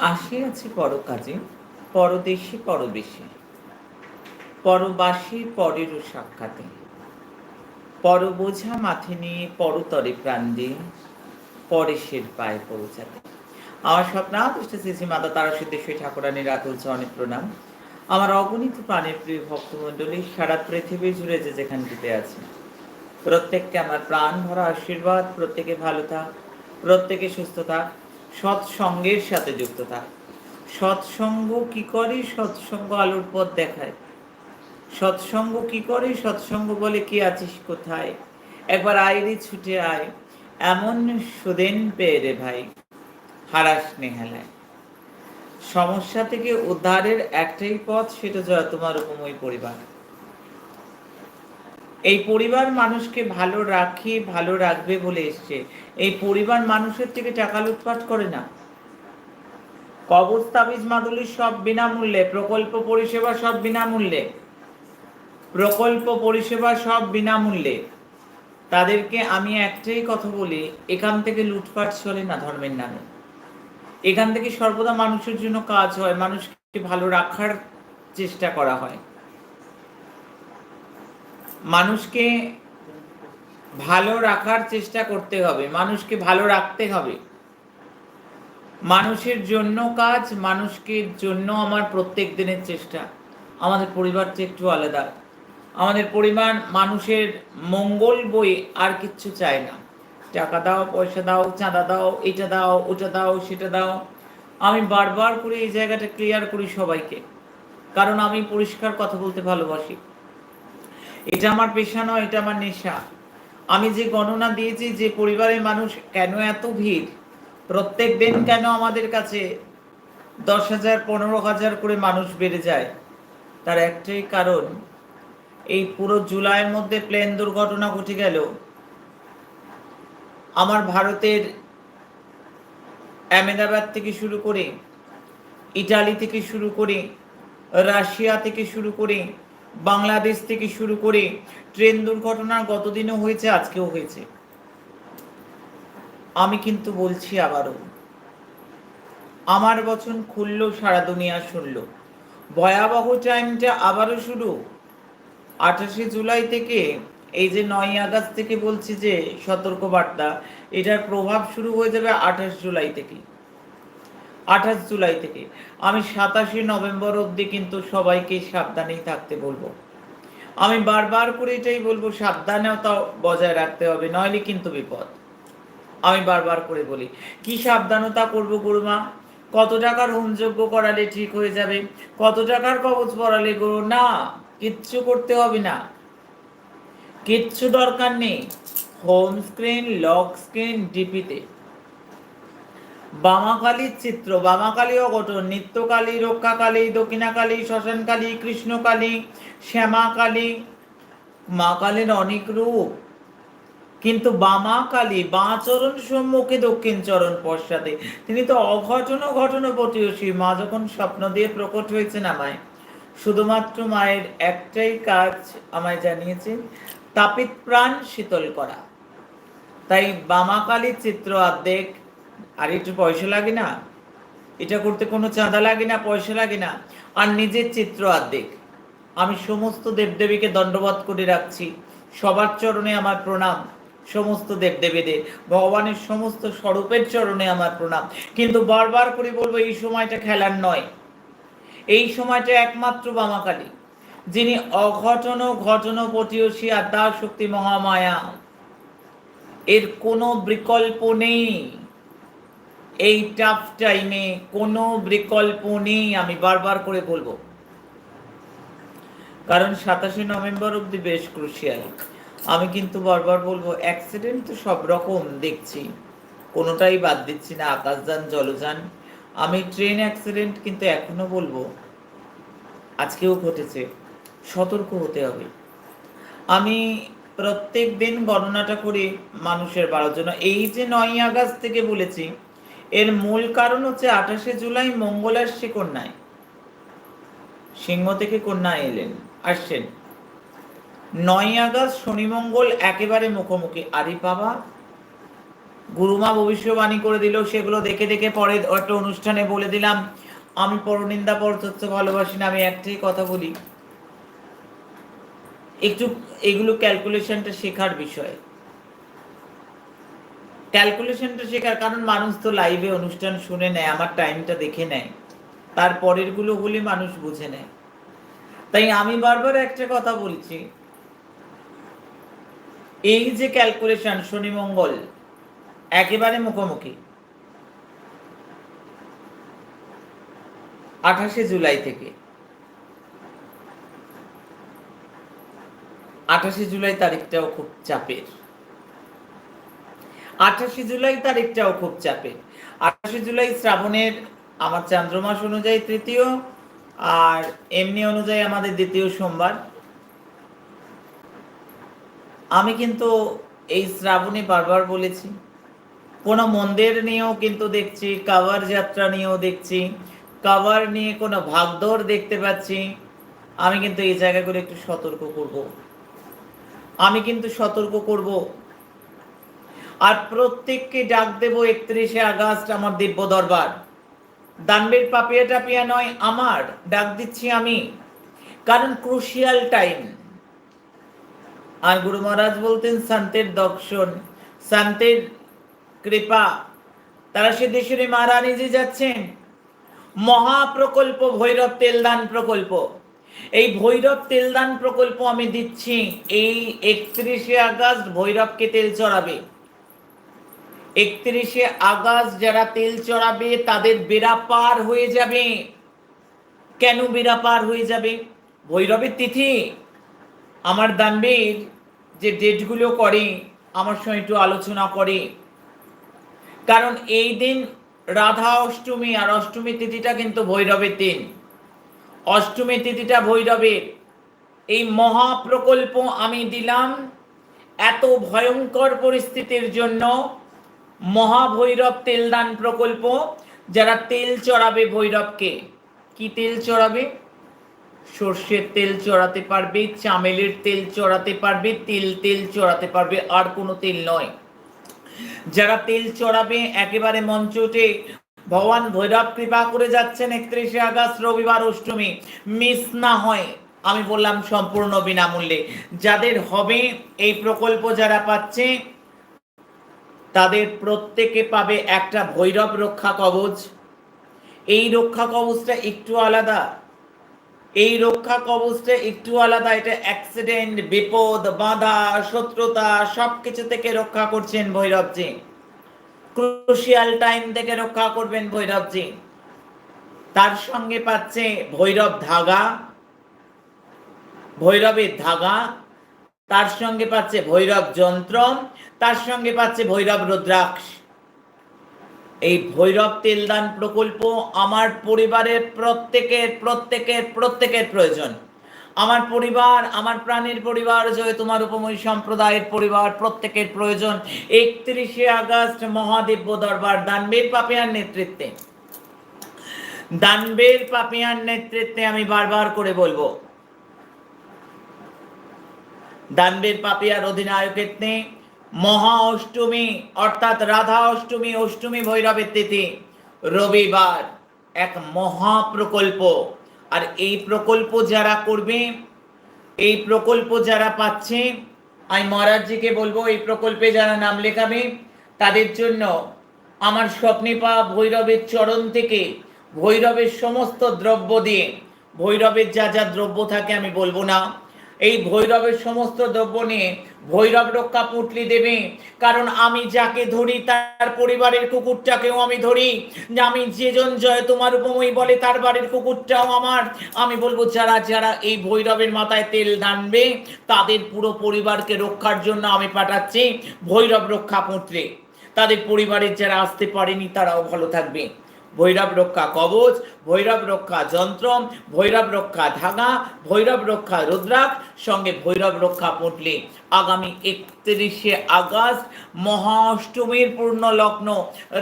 আসিয়াছি পরকাজে, পরদেশে পরবেশে। পরবাসী পরেরও সাক্ষাতে। পর বোঝা মাথে নিয়ে পরতরে প্রাণ দিয়ে পরেশের পায়ে পৌঁছাতে। আমার স্বপ্নাদৃষ্ট শ্রী মাতা তারা সিদ্ধেশ্বরী ঠাকুরানীর রাতুল অনেক প্রণাম। আমার অগণিত প্রাণের প্রিয় ভক্তমণ্ডলী, সারা পৃথিবী জুড়ে যে যেখানটিতে আছে। প্রত্যেককে আমার প্রাণ ভরা আশীর্বাদ, প্রত্যেকে ভালো থাক, প্রত্যেকে সুস্থ থাক। সৎসঙ্গের সাথে যুক্ত থাক সৎসঙ্গ কি করে? সৎসঙ্গ আলোর পথ দেখায়। সৎসঙ্গ কি করে? সৎসঙ্গ বলে কি আছিস কোথায়? একবার আইরি ছুটে আয়। এমন সুদেন পেয়ে রে ভাই, হারাস নেহালায়। সমস্যা থেকে উদ্ধারের একটাই পথ, সেটা জয় তোমার উপময় পরিবার। এই পরিবার মানুষকে ভালো রাখে, ভালো রাখবে বলে এসছে। এই পরিবার মানুষের থেকে টাকা লুটপাট করে না। কবজ, তাবিজ, মাদুলি সব বিনামূল্যে, প্রকল্প পরিষেবা সব বিনামূল্যে। প্রকল্প পরিষেবা সব বিনামূল্যে। তাদেরকে আমি একটাই কথা বলি, এখান থেকে লুটপাট চলে না ধর্মের নামে। এখান থেকে সর্বদা মানুষের জন্য কাজ হয়, মানুষকে ভালো রাখার চেষ্টা করা হয়। মানুষকে ভালো রাখার চেষ্টা করতে হবে, মানুষকে ভালো রাখতে হবে। মানুষের জন্য কাজ মানুষকে জন্য আমার প্রত্যেক দিনের চেষ্টা। আমাদের পরিবারটা একটু আলাদা। আমাদের পরিবার মানুষের মঙ্গল বই আর কিচ্ছু চায় না। টাকা দাও, পয়সা দাও, চাঁদা দাও, এটা দাও, ওটা দাও, সেটা দাও। আমি বারবার করে এই জায়গাটা ক্লিয়ার করি সবাইকে। কারণ আমি পরিষ্কার কথা বলতে ভালোবাসি। এটা আমার পেশা নয়, এটা আমার নেশা। আমি যে গণনা দিয়েছি যে পরিবারের মানুষ কেন এত ভিড়? প্রত্যেক দিন কেন আমাদের কাছে দশ হাজার, পনেরো হাজার করে মানুষ বেড়ে যায়? তার একটাই কারণ, এই পুরো জুলাইয়ের মধ্যে প্লেন দুর্ঘটনা ঘটে গেল। আমার ভারতের আহমেদাবাদ থেকে শুরু করে, ইটালি থেকে শুরু করে, রাশিয়া থেকে শুরু করে বাংলাদেশ থেকে শুরু করে ট্রেন দুর্ঘটনা গতদিনও হয়েছে, আজকেও হয়েছে। আমি কিন্তু বলছি আবারও, আমার বচন খুললো, সারা দুনিয়া শুনল। ভয়াবহ টাইমটা আবারও শুরু। আঠাশে জুলাই থেকে, এই যে নয় আগস্ট থেকে বলছি যে সতর্ক বার্তা এটার প্রভাব শুরু হয়ে যাবে আঠাশ জুলাই থেকে। আঠাশ জুলাই থেকে। আমি সাতাশে নভেম্বর অবধি কিন্তু সবাইকে সাবধানেই থাকতে বলব। আমি বারবার করে এটাই বলব, সাবধানতা বজায় রাখতে হবে, নইলে কিন্তু বিপদ। আমি বারবার করে বলি, কি সাবধানতা করব গুরুমা কত টাকার হোমযোগ্য করালে ঠিক হয়ে যাবে? কত টাকার কবচ পড়ালে গুরু? না, কিচ্ছু করতে হবে না। কিচ্ছু দরকার নেই। হোম স্ক্রিন, লক স্ক্রিন, ডিপিতে। বামাকালীর চিত্র বামাকালী অঘটন, নিত্যকালী, রক্ষাকালী, দক্ষিণাকালী, শ্মশানকালী, কৃষ্ণকালী, শ্যামাকালী, মা কালীর অনেক রূপ। কিন্তু বামা কালী বাঁ চরণ সম্মুখে দক্ষিণ চরণ পশ্চাতে। তিনি তো অঘটন ঘটন পটিয়সী মা যখন স্বপ্ন দিয়ে প্রকট হয়েছেন আমায়, শুধুমাত্র মায়ের একটাই কাজ আমায় জানিয়েছেন, তাপিত প্রাণ শীতল করা। তাই বামাকালীর চিত্র অর্ধেক আর একটু পয়সা লাগে না? এটা করতে কোনো চাঁদা লাগে না, পয়সা লাগে না। আর নিজের চিত্র অর্ধেক। আমি সমস্ত দেবদেবীকে দণ্ডবোধ করে রাখছি। সবার চরণে আমার প্রণাম। সমস্ত দেবদেবীদের, ভগবানের সমস্ত স্বরূপের চরণে আমার প্রণাম। কিন্তু বারবার করে বলব, এই সময়টা খেলার নয়। এই সময়টা একমাত্র বামাকালী, যিনি অঘটন ঘটন পটিয়সী আদ্যা শক্তি মহামায়া। এর কোনো বিকল্প নেই। এই টাফ টাইমে কোনো বিকল্প নেই, আমি বারবার করে বলব। কারণ সাতাশে নভেম্বর অব্দি বেশ ক্রুশিয়াল আমি কিন্তু বারবার বলব অ্যাক্সিডেন্ট তো সব রকম দেখছি। কোনোটাই বাদ দিচ্ছি না আকাশযান জলযান আমি ট্রেন অ্যাক্সিডেন্ট কিন্তু এখনও বলব, আজকেও ঘটেছে, সতর্ক হতে হবে। আমি প্রত্যেক দিন গণনাটা করি মানুষের বাড়ার জন্য। এই যে নয় আগস্ট থেকে বলেছি এর মূল কারণ হচ্ছে আঠাশে জুলাই মঙ্গল আসছে কন্যায়। সিংহ থেকে কন্যা এলেন, আসছেন। নয় আগস্ট শনি মঙ্গল একেবারে মুখোমুখি। আরে বাবা, গুরুমা ভবিষ্যবাণী করে দিল, সেগুলো দেখে দেখে পরে একটা অনুষ্ঠানে বলে দিলাম, আমি পরনিন্দা পরতত্ত্ব ভালোবাসি না, আমি একটাই কথা বলি। একটু এগুলো ক্যালকুলেশনটা শেখার বিষয়। ক্যালকুলেশনটা শেখার কারণ মানুষ তো লাইভে অনুষ্ঠান শুনে নেয়, আমার টাইমটা দেখে নেয়। তার পরেরগুলো হলে মানুষ বুঝে নেয়। তাই আমি বারবার একটা কথা বলছি, এই যে ক্যালকুলেশন শনি মঙ্গল, একেবারে মুখোমুখি। আঠাশে জুলাই থেকে। আঠাশে জুলাই তারিখটাও খুব চাপের। আঠাশে জুলাই তারিখটাও খুব চাপের আঠাশে জুলাই শ্রাবণের আমার চান্দ্রমাস অনুযায়ী তৃতীয়, আর এমনি অনুযায়ী আমাদের দ্বিতীয় সোমবার। আমি কিন্তু এই শ্রাবণে বারবার বলেছি, কোনো মন্দির নিয়েও কিন্তু দেখছি কাভার যাত্রা নিয়েও দেখছি কাভার নিয়ে কোনো ভাগদৌড় দেখতে পাচ্ছি। আমি কিন্তু এই জায়গাগুলো একটু সতর্ক করব। আমি কিন্তু সতর্ক করব আর প্রত্যেককে ডাক দেব একত্রিশে আগস্ট আমার দিব্য দরবার। দানবের পাপিয়া টাপিয়া নয়, আমার ডাক দিচ্ছি আমি। কারণ ক্রুশিয়াল টাইম আর গুরু মহারাজ বলতেন, শান্তের দর্শন, শান্তের কৃপা। তারা সিদ্ধেশ্বরী মহারানী যে যাচ্ছেন, মহাপ্রকল্প, ভৈরব তেলদান প্রকল্প। এই ভৈরব তেলদান প্রকল্প আমি দিচ্ছি, এই একত্রিশে আগস্ট ভৈরবকে তেল চড়াবে। একত্রিশে আগস্ট যারা তেল চড়াবে, তাদের বেড়া পার হয়ে যাবে। কেন বেড়া পার হয়ে যাবে? ভৈরবের তিথি। আমার দানবীর যে ডেটগুলো করে, আমার সঙ্গে একটু আলোচনা করে। কারণ এই দিন রাধা অষ্টমী আর অষ্টমী তিথিটা কিন্তু ভৈরবের দিন। অষ্টমী তিথিটা ভৈরবের। এই মহাপ্রকল্প আমি দিলাম এত ভয়ঙ্কর পরিস্থিতির জন্য মহাভৈরব তেলদান প্রকল্প, যারা তেল চড়াবে ভৈরবকে। কি তেল চড়াবে? সর্ষের তেল চড়াতে পারবে, চামেলের তেল চড়াতে পারবে, তেল তেল চড়াতে পারবে, আর কোনো তেল নয়। যারা তেল চড়াবে, একেবারে মঞ্চটে ভগবান ভৈরব কৃপা করে যাচ্ছেন একত্রিশে আগস্ট, রবিবার, অষ্টমী। মিস না হয়, আমি বললাম সম্পূর্ণ বিনামূল্যে। যাদের হবে এই প্রকল্প যারা পাচ্ছে তাদের প্রত্যেকে পাবে একটা ভৈরব রক্ষা কবচ। এই রক্ষা কবচটা একটু আলাদা। এই রক্ষা কবচটা একটু আলাদা। এটা অ্যাক্সিডেন্ট বিপদ, বাধা, শত্রুতা সব কিছু থেকে রক্ষা করছেন ভৈরবজি ক্রুশিয়াল টাইম থেকে রক্ষা করবেন ভৈরবজি তার সঙ্গে পাচ্ছে ভৈরব ধাগা। ভৈরবের ধাগা তার সঙ্গে পাচ্ছে ভৈরব যন্ত্র, তার সঙ্গে পাচ্ছে ভৈরব রুদ্রাক্ষ। এই ভৈরব তেলদান প্রকল্প আমার পরিবারের প্রত্যেকের প্রত্যেকের প্রত্যেকের প্রয়োজন। আমার পরিবার, আমার প্রাণের পরিবার, জয় তোমার উপময় সম্প্রদায়ের পরিবার, প্রত্যেকের প্রয়োজন। একত্রিশে আগস্ট মহাদিব্য দরবার, দানবীর পাপিয়ার নেতৃত্বে। দানবের পাপিয়ার নেতৃত্বে আমি বারবার করে বলব দানবের পাপিয়ার অধিনায়কের মহা অষ্টমী, অর্থাৎ রাধা অষ্টমী অষ্টমী ভৈরবের তিথি, রবিবার এক মহা প্রকল্প। আর এই প্রকল্প যারা করবে, এই প্রকল্প যারা পাচ্ছে, আমি মহারাজজিকে বলব, এই প্রকল্পে যারা নাম লেখাবে, তাদের জন্য আমার স্বপ্নে পাওয়া ভৈরবের চরণ থেকে ভৈরবের সমস্ত দ্রব্য দিয়ে, ভৈরবের যা যা দ্রব্য থাকে আমি বলব না এই ভৈরবের সমস্ত দ্রব্য নিয়ে ভৈরব রক্ষা পুটলি দেবে। কারণ আমি যাকে ধরি, তার পরিবারের কুকুরটাকেও আমি ধরি। আমি যেজন জয় তোমার উপময় বলে, তার বাড়ির কুকুরটাও আমার। আমি বলব, যারা যারা এই ভৈরবের মাথায় তেল দানবে, তাদের পুরো পরিবারকে রক্ষার জন্য আমি পাঠাচ্ছি ভৈরব রক্ষা পুটলে। তাদের পরিবারের যারা আসতে পারেনি, তারাও ভালো থাকবে। ভৈরব রক্ষা কবচ, ভৈরব রক্ষা যন্ত্র ভৈরব রক্ষা ধাগা, ভৈরব রক্ষা রুদ্রাক সঙ্গে ভৈরব রক্ষা পুটলি। আগামী একত্রিশে আগস্ট মহা অষ্টমীর পূর্ণ লগ্ন।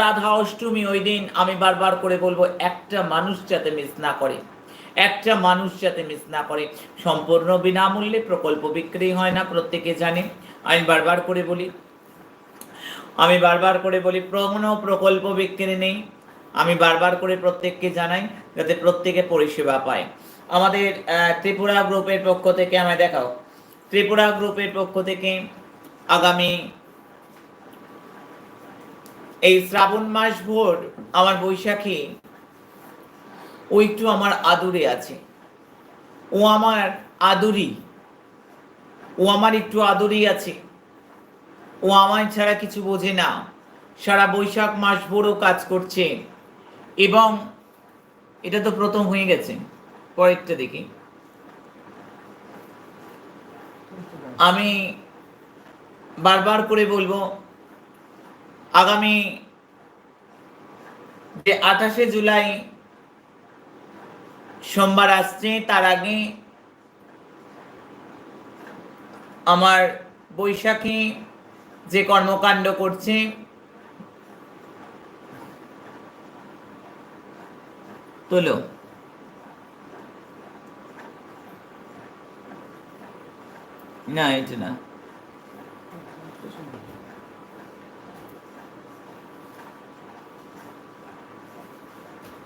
রাধা অষ্টমী ওই দিন আমি বারবার করে বলব, একটা মানুষ যাতে মিস না করে, একটা মানুষ যাতে মিস না করে। সম্পূর্ণ বিনামূল্যে প্রকল্প বিক্রি হয় না, প্রত্যেকে জানে। আমি বারবার করে বলি, আমি বারবার করে বলি কোনো প্রকল্প বিক্রি নেই। আমি বারবার করে প্রত্যেককে জানাই যাতে প্রত্যেকে পরিষেবা পায়। আমাদের ত্রিপুরা গ্রুপের পক্ষ থেকে আমায় দেখাও। ত্রিপুরা গ্রুপের পক্ষ থেকে আগামী এই শ্রাবণ মাস ভোর আমার বৈশাখী ও একটু আমার আদুরে আছে। ও আমার আদুরি, ও আমার একটু আদুরি আছে। ও আমায় ছাড়া কিছু বোঝে না। সারা বৈশাখ মাস ভোরও কাজ করছে। এবং এটা তো প্রথম হয়ে গেছে, পরেরটা দেখি। আমি বারবার করে বলব, আগামী যে আঠাশে জুলাই সোমবার আসছে, তার আগে আমার বৈশাখী যে কর্মকাণ্ড করছে তোলো। না, এটা না।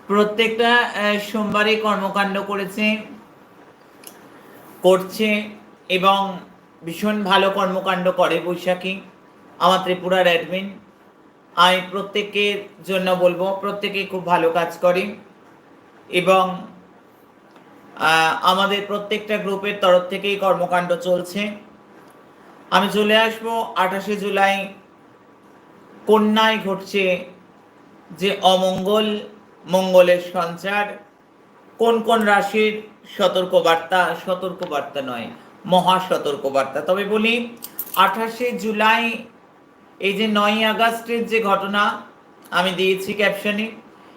প্রত্যেকটা সোমবারে কর্মকাণ্ড করেছে, করছে এবং ভীষণ ভালো কর্মকাণ্ড করে বৈশাখী। আমার ত্রিপুরার অ্যাডমিন আমি প্রত্যেকের জন্য বলব প্রত্যেকে খুব ভালো কাজ করে। এবং আমাদের প্রত্যেকটা গ্রুপের তরফ থেকেই কর্মকাণ্ড চলছে। আমি চলে আসব আঠাশে জুলাই। কন্যায় ঘটছে যে অমঙ্গল, মঙ্গলের সঞ্চার। কোন কোন রাশির সতর্কবার্তা সতর্কবার্তা নয়, মহা সতর্কবার্তা। তবে বলি, আঠাশে জুলাই, এই যে নয় আগস্টের যে ঘটনা, আমি দিয়েছি ক্যাপশনে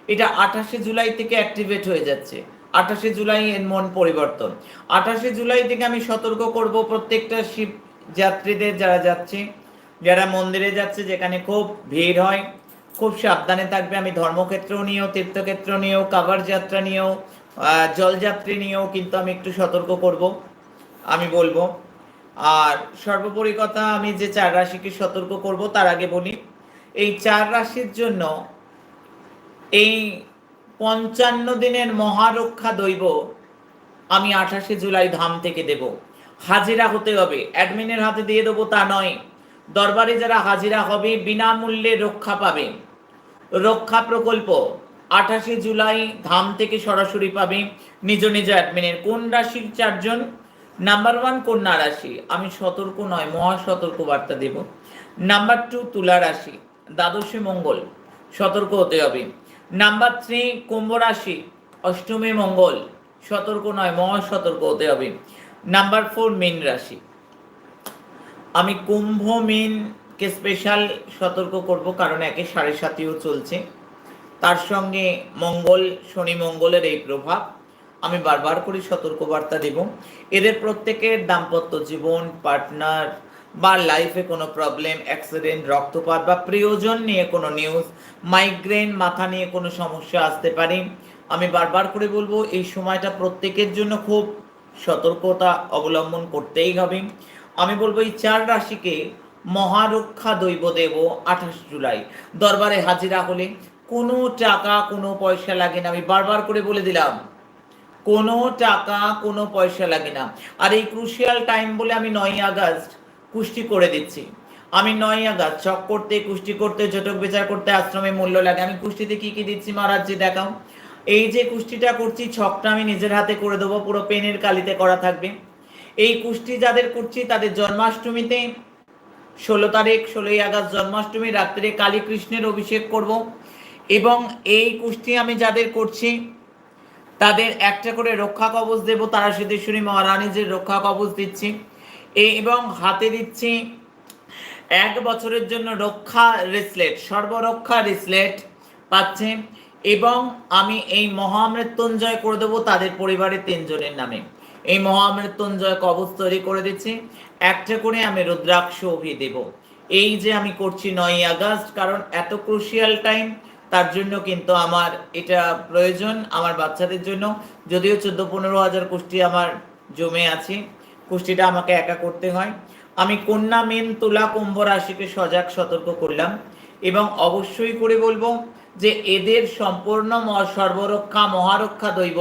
এটা আঠাশে জুলাই থেকে অ্যাক্টিভেট হয়ে যাচ্ছে। আঠাশে জুলাই এর মন পরিবর্তন। আঠাশে জুলাই থেকে আমি সতর্ক করব প্রত্যেকটা শিব যাত্রীদের যারা যাচ্ছে, যারা মন্দিরে যাচ্ছে, যেখানে খুব ভিড় হয়। খুব সাবধানে থাকবে। আমি ধর্মক্ষেত্র নিয়েও, তীর্থক্ষেত্র নিয়েও, কাবার যাত্রা নিয়েও জলযাত্রী নিয়েও কিন্তু আমি একটু সতর্ক করব, আমি বলব। আর সর্বোপরি কথা আমি যে চার রাশিকে সতর্ক করব, তার আগে বলি, এই চার রাশির জন্য এই পঞ্চান্ন দিনের মহারক্ষা দৈব আমি আঠাশে জুলাই ধাম থেকে দেব। হাজিরা হতে হবে। অ্যাডমিনের হাতে দিয়ে দেবো তা নয়। দরবারে যারা হাজিরা হবে, বিনামূল্যে রক্ষা পাবে। রক্ষা প্রকল্প আঠাশে জুলাই ধাম থেকে সরাসরি পাবে নিজ নিজ অ্যাডমিনের। কোন রাশির চারজন? নাম্বার ওয়ান কন্যা রাশি। আমি সতর্ক নয় মহা সতর্ক বার্তা দেব। নাম্বার টু তুলা রাশি। দ্বাদশে মঙ্গল। সতর্ক হতে হবে। নাম্বার থ্রি কুম্ভ রাশি, অষ্টমী মঙ্গল, সতর্ক নয় মহা সতর্ক হতে হবে। নাম্বার ফোর মীন রাশি। আমি কুম্ভ মিনকে স্পেশাল সতর্ক করব কারণ একে সাড়ে সাতিও চলছে। তার সঙ্গে মঙ্গল, শনি মঙ্গলের এই প্রভাব আমি বারবার করে সতর্কবার্তা দেব। এদের প্রত্যেকের দাম্পত্য জীবন পার্টনার বা লাইফে কোনো প্রবলেম অ্যাক্সিডেন্ট রক্তপাত বা প্রিয়জন নিয়ে কোনো নিউজ মাইগ্রেন মাথা নিয়ে কোনো সমস্যা আসতে পারে। আমি বারবার করে বলব, এই সময়টা প্রত্যেকের জন্য খুব সতর্কতা অবলম্বন করতেই হবে। আমি বলব, এই চার রাশিকে মহারক্ষা দৈব দেব আঠাশ জুলাই। দরবারে হাজিরা হলে কোনো টাকা, কোনো পয়সা লাগে না। আমি বারবার করে বলে দিলাম, কোনো টাকা, কোনো পয়সা লাগে না। আর এই ক্রুশিয়াল টাইম বলে আমি নয় আগস্ট কুষ্টি করে দিচ্ছি। আমি নয় আগস্ট চক করতে, কুষ্টি করতে জটক বিচার করতে আশ্রমে মূল্য লাগে। আমি কুষ্টিতে কি কি দিচ্ছি মহারাজজি দেখাও। এই যে কুষ্টিটা করছি, ছকটা আমি নিজের হাতে করে দেবো, পুরো পেনের কালিতে করা থাকবে। এই কুষ্টি যাদের করছি, তাদের জন্মাষ্টমীতে ষোলো তারিখ, ষোলোই আগস্ট জন্মাষ্টমী, রাত্রে কালী কৃষ্ণের অভিষেক করব। এবং এই কুষ্টি আমি যাদের করছি, তাদের একটা করে রক্ষা কবচ দেব তারা সিদ্ধেশ্বরী মহারানীজির রক্ষা কবচ দিচ্ছি। এবং হাতে দিচ্ছি এক বছরের জন্য রক্ষা রিসলেট, সর্বরক্ষা রিসলেট পাচ্ছে এবং আমি এই মহামৃত্যুঞ্জয় করে দেবো তাদের পরিবারের তিনজনের নামে। এই মহামৃত্যুঞ্জয় কবচ তৈরি করে দিচ্ছি। একটা করে আমি রুদ্রাক্ষ অভি দেব। এই যে আমি করছি নয় আগস্ট, কারণ এত ক্রুশিয়াল টাইম তার জন্য কিন্তু আমার এটা প্রয়োজন আমার বাচ্চাদের জন্য। যদিও চোদ্দ পনেরো হাজার কুষ্টি আমার জমে আছে। কুষ্টিটা আমাকে একা করতে হয় আমি কন্যা মেন তুলা কুম্ভ রাশিকে সজাগ সতর্ক করলাম এবং অবশ্যই করে বলবো যে এদের সম্পূর্ণ ম- সর্বরক্ষা মহারক্ষা দৈব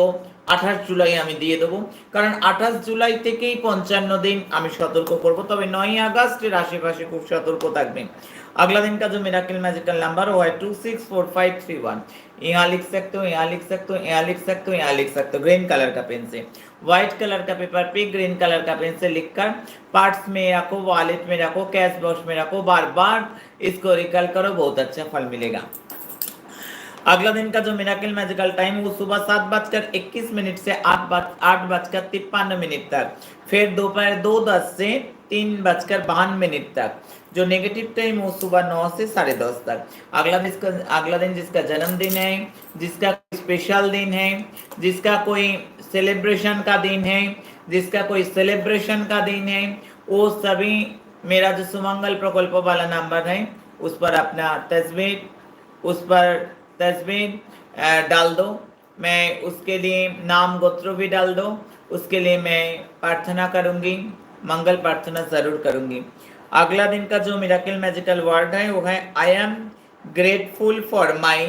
আঠাশ জুলাই আমি দিয়ে দেবো কারণ আঠাশ জুলাই থেকেই পঞ্চান্ন দিন আমি সতর্ক করব তবে নয় আগস্টের আশেপাশে খুব সতর্ক থাকবেন अगला दिन का जो मिराकल मैजिकल नंबर वो है two six four five three one यहाँ लिख सकते हो यहाँ लिख सकते हो यहाँ लिख सकते हो यहाँ लिख सकते हो ग्रीन कलर का पेन से व्हाइट कलर का पेपर पे ग्रीन कलर का पेन से लिखकर पार्ट्स में रखो वॉलेट में रखो कैश बॉक्स में रखो बार बार इसको रिकल करो, बहुत अच्छा फल मिलेगा। अगला दिन का जो मिराकल मैजिकल टाइम वो सुबह सात बजकर इक्कीस मिनट से आठ बज, आठ बजकर तिप्पन मिनट तक, फिर दोपहर दो दस से तीन बजकर बावन मिनट तक, जो नेगेटिव टाइम वो सुबह नौ से साढ़े दस तक। अगला जिसका अगला दिन जिसका जन्मदिन है, जिसका स्पेशल दिन है, जिसका कोई सेलिब्रेशन का दिन है, जिसका कोई सेलिब्रेशन का दिन है, वो सभी मेरा जो सुमंगल प्रकल्प वाला नंबर है, उस पर अपना तस्वीर, उस पर तस्वीर डाल दो। मैं उसके लिए नाम गोत्र भी डाल दो, उसके लिए मैं प्रार्थना करूँगी, मंगल प्रार्थना ज़रूर करूँगी। अगला दिन का जो मिराकल मैजिकल वर्ड है, वो है I am grateful for my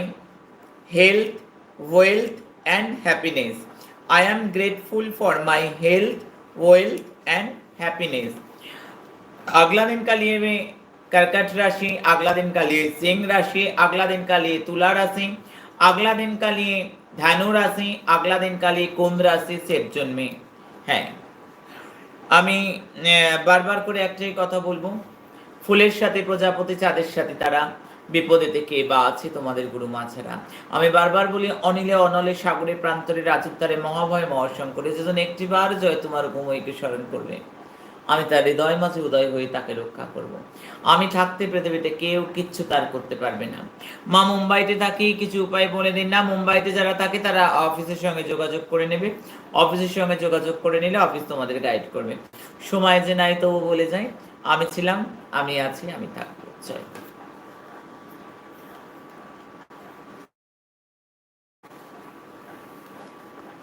health wealth and happiness I am grateful for my health wealth and happiness अगला दिन का लिए मैं कर्कट राशि अगला दिन का लिए सिंह राशि अगला दिन का लिए तुला राशि अगला दिन का लिए धनु राशि अगला दिन का लिए कुंभ রাশি সেট জন্মে হ্যাঁ আমি আহ, বারবার করে একটাই কথা বলবো ফুলের সাথে প্রজাপতি চাঁদের সাথে তারা বিপদেতে কে বা আছে তোমাদের গুরু মা ছাড়া আমি বারবার বলি, অনিলে অনলে সাগরে প্রান্তরে রাজুত্তারে মহাভয় মহাশঙ্করে যেজন একটিবার জয় তোমার ঘুমইকে স্মরণ করবে আমি তার হৃদয় মাঝে উদয় হয়ে তাকে রক্ষা করব। আমি থাকতে পৃথিবীতে কেউ কিচ্ছু তার করতে পারবে না। মা মুম্বাইতে থাকি কিছু উপায় বলে দিন না। মুম্বাইতে যারা থাকে, তারা অফিসের সঙ্গে যোগাযোগ করে নেবে। অফিসের সঙ্গে যোগাযোগ করে নিলে অফিস তোমাদের গাইড করবে। সময় যে নাই তবু বলে যায় আমি ছিলাম, আমি আছি, আমি থাকব। জয়।